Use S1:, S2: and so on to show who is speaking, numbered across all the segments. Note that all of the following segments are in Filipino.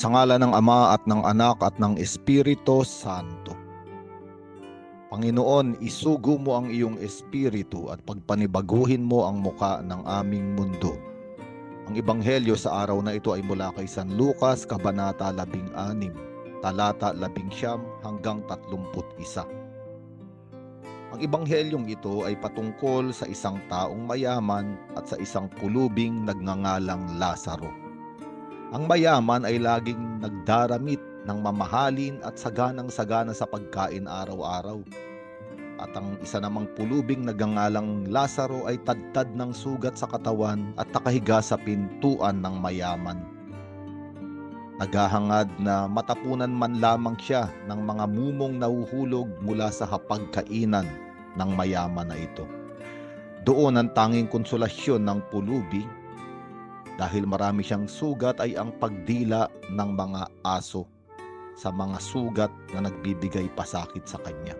S1: Sa ngala ng Ama at ng Anak at ng Espiritu Santo. Panginoon, isugo mo ang iyong espiritu at pagpanibaguhin mo ang muka ng aming mundo. Ang ebanghelyo sa araw na ito ay mula kay San Lucas, Kabanata 16, talata 11 hanggang 31. Ang ebanghelyong ito ay patungkol sa isang taong mayaman at sa isang pulubing nagngangalang Lazaro. Ang mayaman ay laging nagdaramit ng mamahalin at saganang-sagana sa pagkain araw-araw. At ang isa namang pulubing nagngangalang Lazaro ay tadtad ng sugat sa katawan at nakahiga sa pintuan ng mayaman. Naghahangad na matapunan man lamang siya ng mga mumong nahuhulog mula sa hapagkainan ng mayaman na ito. Doon ang tanging konsolasyon ng pulubi dahil marami siyang sugat ay ang pagdila ng mga aso sa mga sugat na nagbibigay pasakit sa kanya.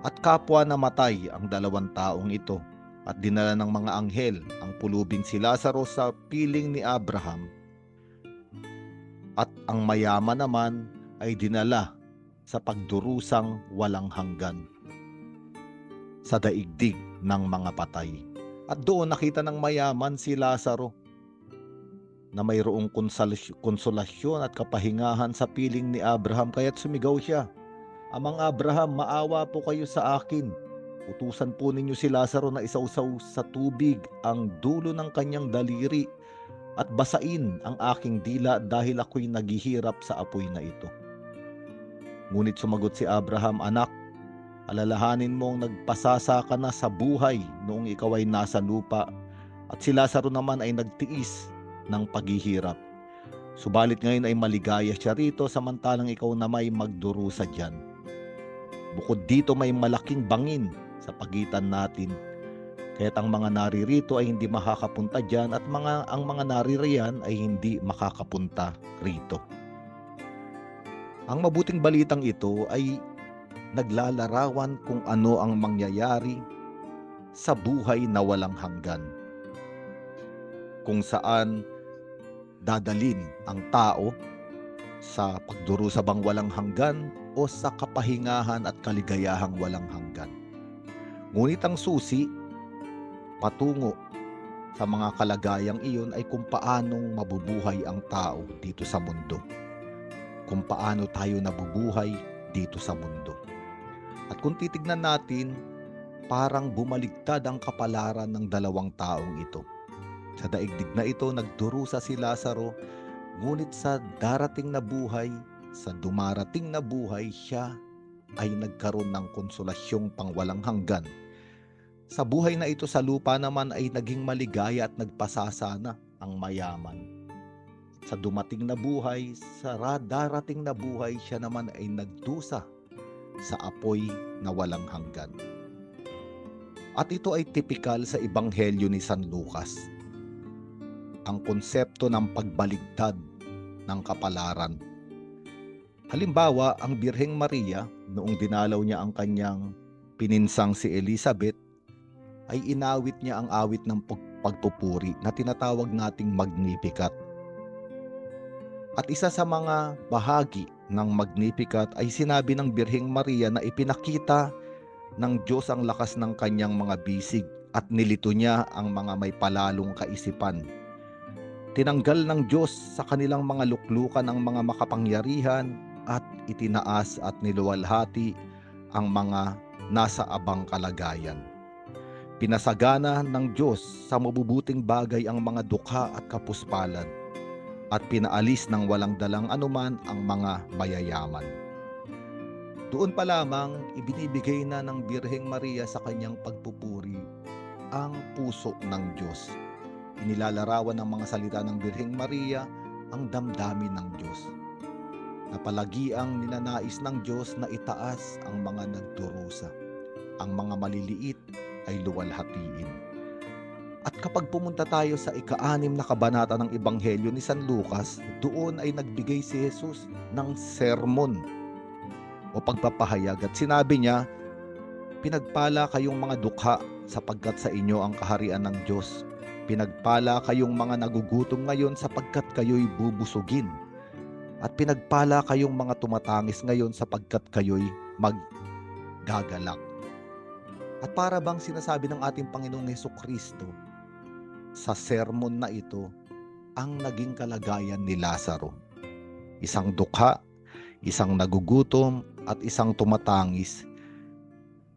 S1: At kapwa namatay ang dalawang taong ito at dinala ng mga anghel ang pulubing si Lazaro sa piling ni Abraham at ang mayaman naman ay dinala sa pagdurusang walang hanggan sa daigdig ng mga patay. At doon nakita ng mayaman si Lazaro na mayroong konsolasyon at kapahingahan sa piling ni Abraham kaya't sumigaw siya. Amang Abraham, maawa po kayo sa akin. Utusan po ninyo si Lazaro na isausaw sa tubig ang dulo ng kanyang daliri at basain ang aking dila dahil ako'y naghihirap sa apoy na ito. Ngunit sumagot si Abraham, Anak, alalahanin mong nagpasasa ka na sa buhay noong ikaw ay nasa lupa at si Lazaro naman ay nagtiis ng paghihirap. Subalit ngayon ay maligaya siya rito samantalang ikaw na may magdurusa dyan. Bukod dito may malaking bangin sa pagitan natin. Kaya't ang mga naririto ay hindi makakapunta dyan at mga, ang mga naririyan ay hindi makakapunta rito. Ang mabuting balitang ito ay naglalarawan kung ano ang mangyayari sa buhay na walang hanggan. Kung saan dadalin ang tao sa pagdurusabang walang hanggan o sa kapahingahan at kaligayahang walang hanggan. Ngunit ang susi patungo sa mga kalagayang iyon ay kung paanong mabubuhay ang tao dito sa mundo. Kung paano tayo nabubuhay dito sa mundo. At kung titignan natin, parang bumaligtad ang kapalaran ng dalawang taong ito. Sa daigdig na ito, nagdurusa si Lazaro, ngunit sa darating na buhay, sa dumarating na buhay, siya ay nagkaroon ng konsolasyong pangwalang hanggan. Sa buhay na ito sa lupa naman ay naging maligaya at nagpasasana ang mayaman. Sa dumating na buhay, sa darating na buhay, siya naman ay nagdusa sa apoy na walang hanggan. At ito ay tipikal sa Ebanghelyo ni San Lucas. Ang konsepto ng pagbaligtad ng kapalaran. Halimbawa, ang Birheng Maria, noong dinalaw niya ang kanyang pininsang si Elizabeth, ay inawit niya ang awit ng pagpupuri na tinatawag nating Magnificat. At isa sa mga bahagi ng Magnificat ay sinabi ng Birheng Maria na ipinakita ng Diyos ang lakas ng kanyang mga bisig at nilito niya ang mga may palalong kaisipan. Tinanggal ng Diyos sa kanilang mga luklukan ang mga makapangyarihan at itinaas at niluwalhati ang mga nasa abang kalagayan. Pinasagana ng Diyos sa mabubuting bagay ang mga dukha at kapuspalan at pinaalis ng walang dalang anuman ang mga mayayaman. Doon pa lamang ibinibigay na ng Birheng Maria sa kanyang pagpupuri ang puso ng Diyos. Inilalarawan ng mga salita ng Birheng Maria ang damdamin ng Diyos. Napalagi ang ninanais ng Diyos na itaas ang mga nagdurusa. Ang mga maliliit ay luwalhatiin at kapag pumunta tayo sa ika-anim na kabanata ng Ebanghelyo ni San Lucas, doon ay nagbigay si Jesus ng sermon o pagpapahayag at sinabi niya, Pinagpala kayong mga dukha sapagkat sa inyo ang kaharian ng Diyos. Pinagpala kayong mga nagugutom ngayon sapagkat kayo'y bubusugin. At pinagpala kayong mga tumatangis ngayon sapagkat kayo'y maggagalak. At para bang sinasabi ng ating Panginoong Heso Kristo sa sermon na ito ang naging kalagayan ni Lazaro. Isang dukha, isang nagugutom at isang tumatangis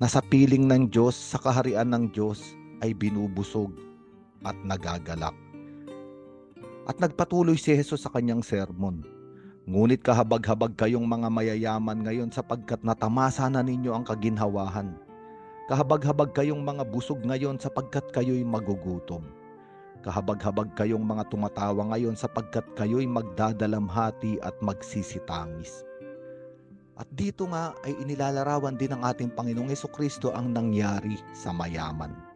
S1: na sa piling ng Diyos, sa kaharian ng Diyos ay binubusog at nagagalak. At nagpatuloy si Jesus sa kanyang sermon. Ngunit kahabag-habag kayong mga mayayaman ngayon sapagkat natamasa na ninyo ang kaginhawahan. Kahabag-habag kayong mga busog ngayon sapagkat kayo'y magugutom. Kahabag-habag kayong mga tumatawa ngayon sapagkat kayo'y magdadalamhati at magsisitangis. At dito nga ay inilalarawan din ng ating Panginoong Heso Kristo ang nangyari sa mayaman.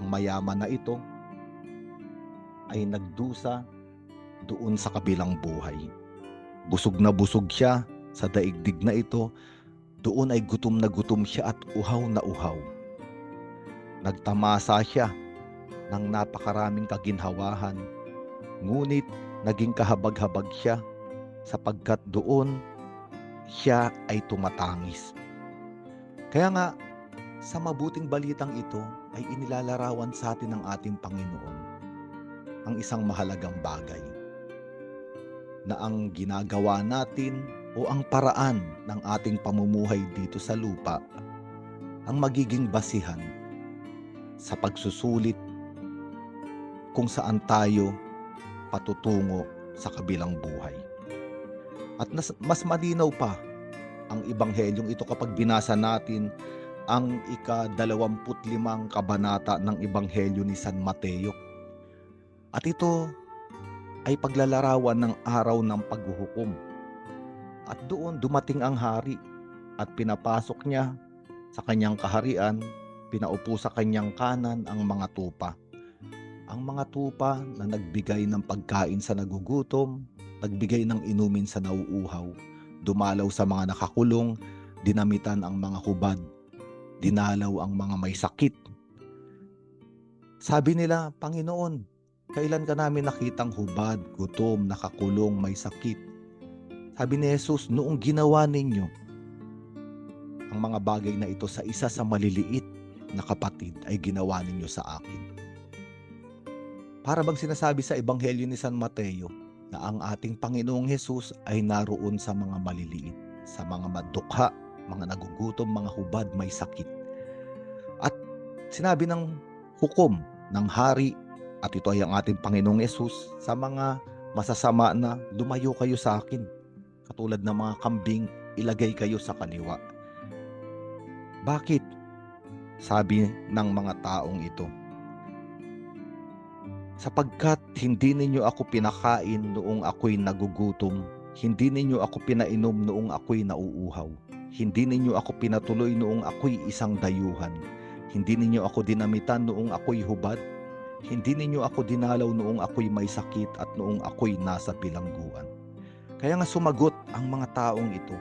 S1: Ang mayaman na ito ay nagdusa doon sa kabilang buhay. Busog na busog siya sa daigdig na ito, doon ay gutom na gutom siya at uhaw na uhaw. Nagtamasa siya ng napakaraming kaginhawahan, ngunit naging kahabag-habag siya sapagkat doon siya ay tumatangis. Kaya nga, sa mabuting balitang ito ay inilalarawan sa atin ng ating Panginoon ang isang mahalagang bagay na ang ginagawa natin o ang paraan ng ating pamumuhay dito sa lupa ang magiging basihan sa pagsusulit kung saan tayo patutungo sa kabilang buhay. At mas malinaw pa ang ibanghelyong ito kapag binasa natin ang ika-25 kabanata ng Ebanghelyo ni San Mateo. At ito ay paglalarawan ng araw ng paghuhukom. At doon dumating ang hari at pinapasok niya sa kanyang kaharian, pinaupo sa kanyang kanan ang mga tupa. Ang mga tupa na nagbigay ng pagkain sa nagugutom, nagbigay ng inumin sa nauuhaw, dumalaw sa mga nakakulong, dinamitan ang mga hubad, dinalaw ang mga may sakit. Sabi nila, Panginoon, kailan ka namin nakitang hubad, gutom, nakakulong, may sakit? Sabi ni Jesus, noong ginawa ninyo ang mga bagay na ito sa isa sa maliliit na kapatid ay ginawa ninyo sa akin. Para bang sinasabi sa Ebanghelyo ni San Mateo na ang ating Panginoong Hesus ay naroon sa mga maliliit, sa mga madukha, mga nagugutom, mga hubad, may sakit. Sinabi ng hukom ng hari at ito ay ang ating Panginoong Yesus sa mga masasama na lumayo kayo sa akin. Katulad ng mga kambing, ilagay kayo sa kaliwa. Bakit? Sabi ng mga taong ito. Sapagkat hindi ninyo ako pinakain noong ako'y nagugutom, hindi ninyo ako pinainom noong ako'y nauuhaw, hindi ninyo ako pinatuloy noong ako'y isang dayuhan, hindi ninyo ako dinamitan noong ako'y hubad, hindi ninyo ako dinalaw noong ako'y may sakit at noong ako'y nasa bilangguan. Kaya nga sumagot ang mga taong ito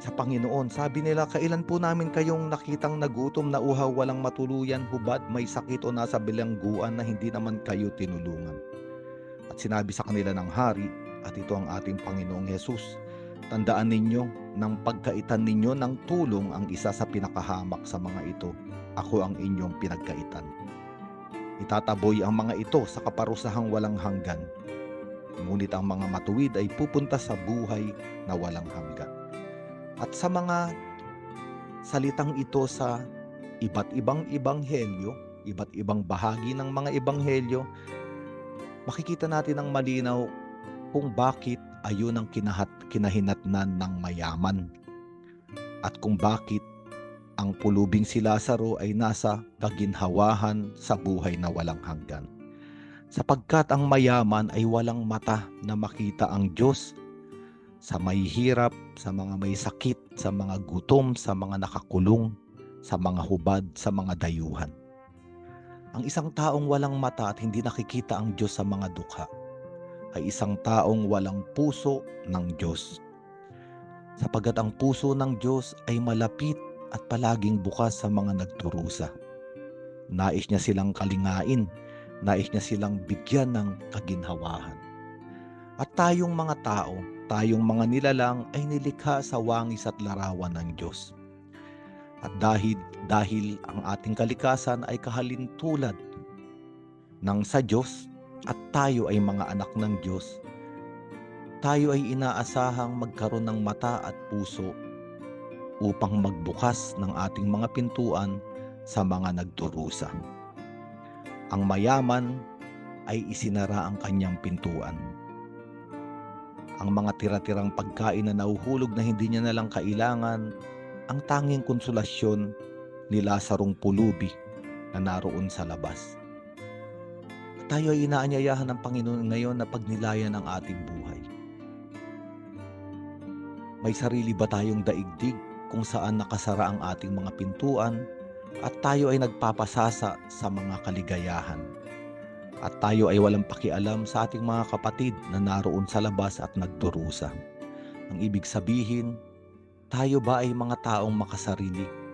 S1: sa Panginoon. Sabi nila, kailan po namin kayong nakitang nagutom na uhaw walang matuluyan, hubad, may sakit o nasa bilangguan na hindi naman kayo tinulungan. At sinabi sa kanila ng hari, at ito ang ating Panginoong Yesus, tandaan ninyo, nang pagkaitan ninyo ng tulong ang isa sa pinakahamak sa mga ito, ako ang inyong pinagkaitan. Itataboy ang mga ito sa kaparusahang walang hanggan, ngunit ang mga matuwid ay pupunta sa buhay na walang hanggan. At sa mga salitang ito sa iba't ibang ibanghelyo, iba't ibang bahagi ng mga ibanghelyo, makikita natin ang malinaw kung bakit ayun ang kinahat, kinahinatnan ng mayaman at kung bakit ang pulubing si Lazaro ay nasa kaginhawahan sa buhay na walang hanggan. Sapagkat ang mayaman ay walang mata na makita ang Diyos sa may hirap, sa mga may sakit, sa mga gutom, sa mga nakakulong, sa mga hubad, sa mga dayuhan. Ang isang taong walang mata at hindi nakikita ang Diyos sa mga dukha ay isang taong walang puso ng Diyos. Sapagat ang puso ng Diyos ay malapit at palaging bukas sa mga nagturusa. Nais niya silang kalingain, nais niya silang bigyan ng kaginhawahan. At tayong mga tao, tayong mga nilalang ay nilikha sa wangis at larawan ng Diyos. At dahil, dahil ang ating kalikasan ay kahalintulad ng sa Diyos at tayo ay mga anak ng Diyos, tayo ay inaasahang magkaroon ng mata at puso upang magbukas ng ating mga pintuan sa mga nagdurusa. Ang mayaman ay isinara ang kanyang pintuan. Ang mga tira-tirang pagkain na nauhulog na hindi niya nalang kailangan, ang tanging konsolasyon ni Lazarong pulubi na naroon sa labas. Tayo ay inaanyayahan ng Panginoon ngayon na pagnilayan ang ating buhay. May sarili ba tayong daigdig kung saan nakasara ang ating mga pintuan at tayo ay nagpapasasa sa mga kaligayahan. At tayo ay walang pakialam sa ating mga kapatid na naroon sa labas at nagdurusa. Ang ibig sabihin, tayo ba ay mga taong makasarili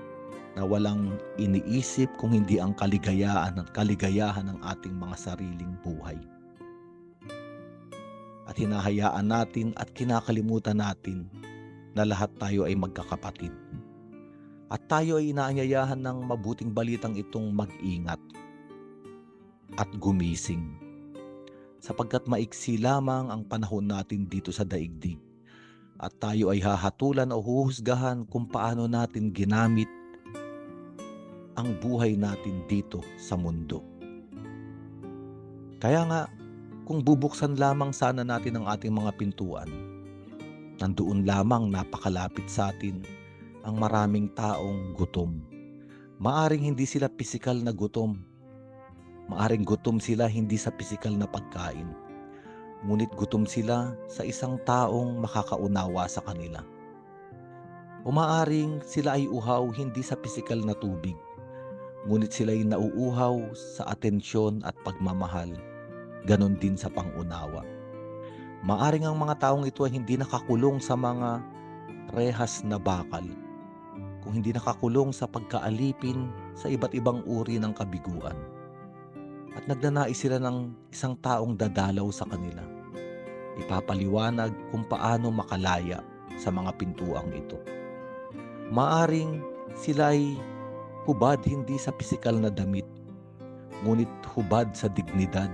S1: na walang iniisip kung hindi ang kaligayahan at kaligayahan ng ating mga sariling buhay. At hinahayaan natin at kinakalimutan natin na lahat tayo ay magkakapatid. At tayo ay inaanyayahan ng mabuting balitang itong mag-ingat at gumising. Sapagkat maiksi lamang ang panahon natin dito sa daigdig at tayo ay hahatulan o huhusgahan kung paano natin ginamit ang buhay natin dito sa mundo. Kaya nga, kung bubuksan lamang sana natin ang ating mga pintuan, nandoon lamang napakalapit sa atin ang maraming taong gutom. Maaring hindi sila pisikal na gutom. Maaring gutom sila hindi sa pisikal na pagkain. Ngunit gutom sila sa isang taong makakaunawa sa kanila. Umaaring sila ay uhaw hindi sa pisikal na tubig. Ngunit sila ay nauuhaw sa atensyon at pagmamahal. Ganon din sa pangunawa. Maaring ang mga taong ito ay hindi nakakulong sa mga rehas na bakal, kung hindi nakakulong sa pagkaalipin sa iba't ibang uri ng kabiguan. At nagnanais sila ng isang taong dadalaw sa kanila. Ipapaliwanag kung paano makalaya sa mga pintuang ito. Maaring sila ay hubad hindi sa pisikal na damit, ngunit hubad sa dignidad.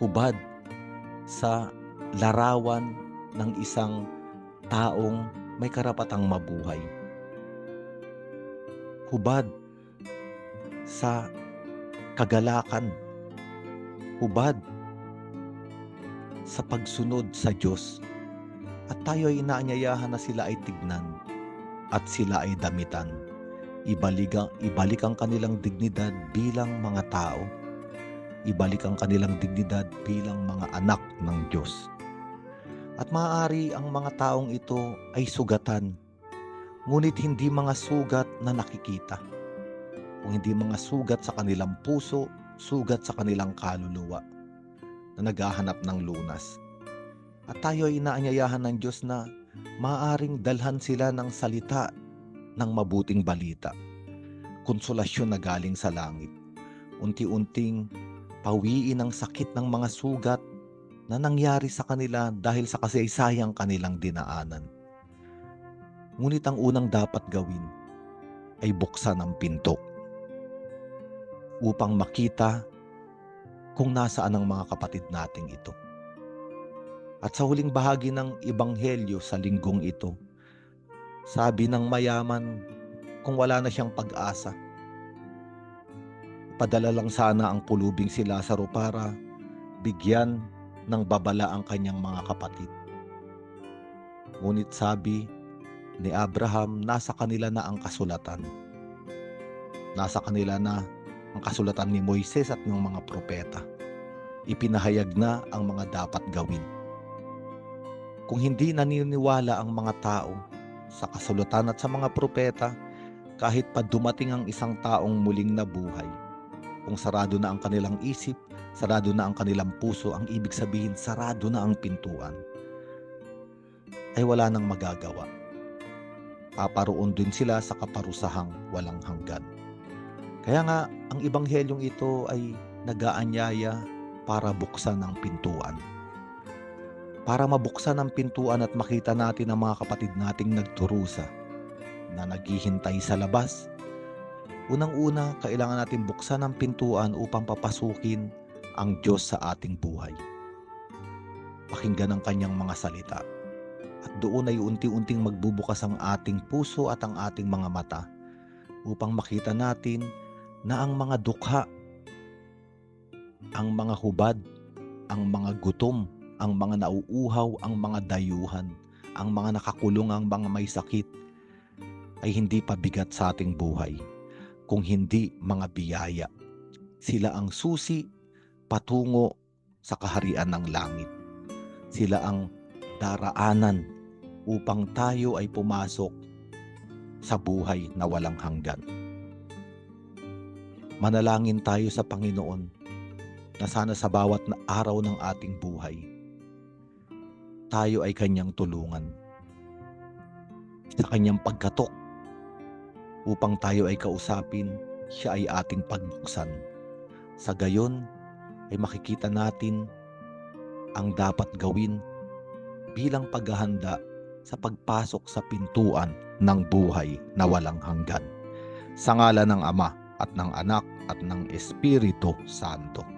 S1: Hubad sa larawan ng isang taong may karapatang mabuhay. Hubad sa kagalakan. Hubad sa pagsunod sa Diyos. At tayo ay inaanyayahan na sila ay tignan at sila ay damitan. Ibalik ang, ibalik ang kanilang dignidad bilang mga tao. Ibalik ang kanilang dignidad bilang mga anak ng Diyos. At maaari ang mga taong ito ay sugatan, ngunit hindi mga sugat na nakikita. Kung hindi mga sugat sa kanilang puso, sugat sa kanilang kaluluwa na naghahanap ng lunas. At tayo ay inaanyayahan ng Diyos na maaaring dalhan sila ng salita ng mabuting balita. Konsolasyon na galing sa langit. Unti-unting pawiin ang sakit ng mga sugat na nangyari sa kanila dahil sa kasaysayang kanilang dinaanan. Ngunit ang unang dapat gawin ay buksan ang pinto upang makita kung nasaan ang mga kapatid nating ito. At sa huling bahagi ng Ibanghelyo sa linggong ito, sabi ng mayaman kung wala na siyang pag-asa, padala lang sana ang pulubing si Lazaro para bigyan ng babala ang kanyang mga kapatid. Ngunit sabi ni Abraham, nasa kanila na ang kasulatan. Nasa kanila na ang kasulatan ni Moises at ng mga propeta. Ipinahayag na ang mga dapat gawin. Kung hindi naniniwala ang mga tao sa kasulatan at sa mga propeta, kahit pa dumating ang isang taong muling nabuhay, kung sarado na ang kanilang isip, sarado na ang kanilang puso, ang ibig sabihin sarado na ang pintuan, ay wala nang magagawa. Paparoon din sila sa kaparusahang walang hanggan. Kaya nga, ang ibanghelyong ito ay nagaanyaya para buksan ang pintuan. Para mabuksan ang pintuan at makita natin ang mga kapatid nating nagturusa na naghihintay sa labas. Unang-una, kailangan natin buksan ang pintuan upang papasukin ang Diyos sa ating buhay. Pakinggan ang kanyang mga salita. At doon ay unti-unting magbubukas ang ating puso at ang ating mga mata upang makita natin na ang mga dukha, ang mga hubad, ang mga gutom, ang mga nauuhaw, ang mga dayuhan, ang mga nakakulong, ang mga may sakit, ay hindi pabigat sa ating buhay, kung hindi mga biyaya. Sila ang susi patungo sa kaharian ng langit. Sila ang daraanan upang tayo ay pumasok sa buhay na walang hanggan. Manalangin tayo sa Panginoon na sana sa bawat na araw ng ating buhay, tayo ay kanyang tulungan. Sa kanyang pagkatok upang tayo ay kausapin, siya ay ating pagbuksan. Sa gayon ay makikita natin ang dapat gawin bilang paghahanda sa pagpasok sa pintuan ng buhay na walang hanggan. Sa ngala ng Ama at ng Anak at ng Espiritu Santo.